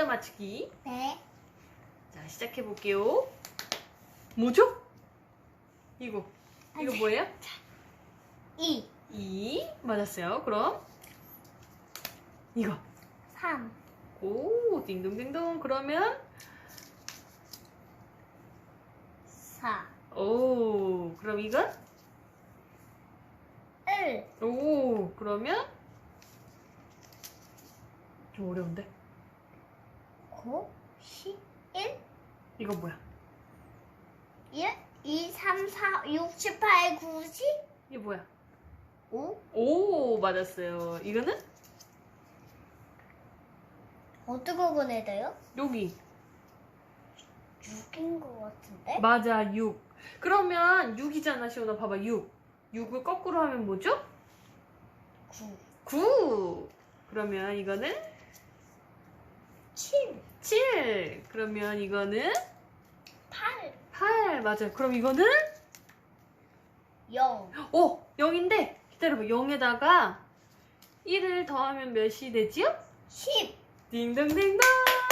숫자 맞추기. 네. 자, 시작해 볼게요. 뭐죠? 이거. 이거 뭐예요? 2, 2. 맞았어요. 그럼 이거. 3, 오, 딩동딩동. 그러면 4, 오, 그럼 이건 1, 오, 그러면 좀 어려운데. 9, 10, 1, 이거 뭐야? 1, 2, 3, 4, 6, 7, 8, 9, 10, 이게 뭐야? 5. 오, 맞았어요. 이거는 어떻게 보내야 돼요? 여기. 6인 것 같은데? 맞아, 6. 그러면 6이잖아, 시원아. 봐봐, 6. 6을 거꾸로 하면 뭐죠? 9, 9. 그러면 이거는 7, 7. 그러면 이거는 8, 8. 맞아요. 그럼 이거는 0, 오, 0인데 기다려봐. 0에다가 1을 더하면 몇이 되지요? 10. 딩동댕동.